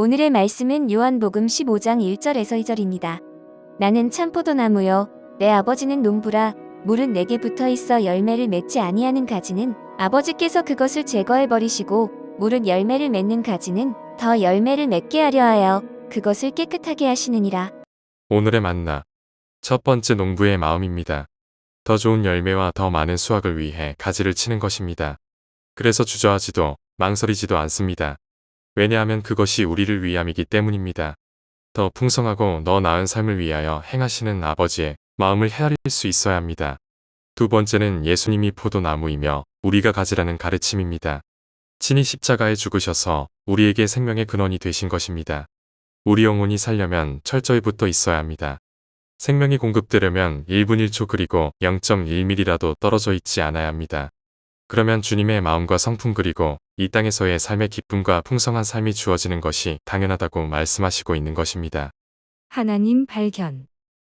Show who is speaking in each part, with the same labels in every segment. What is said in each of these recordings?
Speaker 1: 오늘의 말씀은 요한복음 15장 1절에서 2절입니다. 나는 참포도나무요 내 아버지는 농부라 물은 내게 붙어 있어 열매를 맺지 아니하는 가지는 아버지께서 그것을 제거해 버리시고 물은 열매를 맺는 가지는 더 열매를 맺게 하려 하여 그것을 깨끗하게 하시느니라.
Speaker 2: 오늘의 만나. 첫 번째 농부의 마음입니다. 더 좋은 열매와 더 많은 수확을 위해 가지를 치는 것입니다. 그래서 주저하지도 망설이지도 않습니다. 왜냐하면 그것이 우리를 위함이기 때문입니다. 더 풍성하고 더 나은 삶을 위하여 행하시는 아버지의 마음을 헤아릴 수 있어야 합니다. 두 번째는 예수님이 포도나무이며 우리가 가지라는 가르침입니다. 친히 십자가에 죽으셔서 우리에게 생명의 근원이 되신 것입니다. 우리 영혼이 살려면 철저히 붙어 있어야 합니다. 생명이 공급되려면 1분 1초 그리고 0.1mm라도 떨어져 있지 않아야 합니다. 그러면 주님의 마음과 성품 그리고 이 땅에서의 삶의 기쁨과 풍성한 삶이 주어지는 것이 당연하다고 말씀하시고 있는 것입니다.
Speaker 3: 하나님 발견.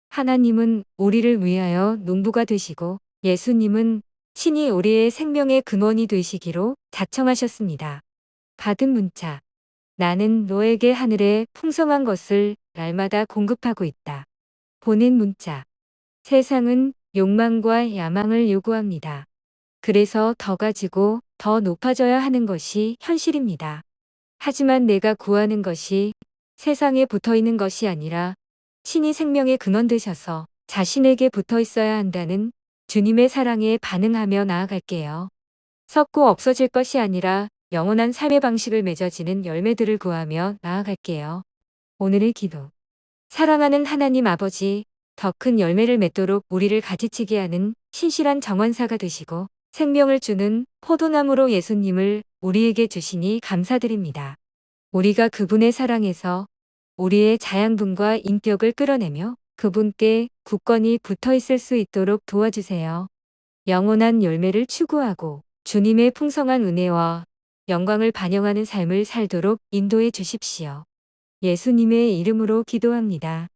Speaker 3: 하나님은 우리를 위하여 농부가 되시고 예수님은 신이 우리의 생명의 근원이 되시기로 자청하셨습니다. 받은 문자. 나는 너에게 하늘의 풍성한 것을 날마다 공급하고 있다. 보낸 문자. 세상은 욕망과 야망을 요구합니다. 그래서 더 가지고 더 높아져야 하는 것이 현실입니다. 하지만 내가 구하는 것이 세상에 붙어 있는 것이 아니라 신이 생명의 근원 되셔서 자신에게 붙어 있어야 한다는 주님의 사랑에 반응하며 나아갈게요. 썩고 없어질 것이 아니라 영원한 삶의 방식을 맺어지는 열매들을 구하며 나아갈게요. 오늘의 기도. 사랑하는 하나님 아버지, 더 큰 열매를 맺도록 우리를 가지치게 하는 신실한 정원사가 되시고 생명을 주는 포도나무로 예수님을 우리에게 주시니 감사드립니다. 우리가 그분의 사랑에서 우리의 자양분과 인격을 끌어내며 그분께 굳건히 붙어 있을 수 있도록 도와주세요. 영원한 열매를 추구하고 주님의 풍성한 은혜와 영광을 반영하는 삶을 살도록 인도해 주십시오. 예수님의 이름으로 기도합니다.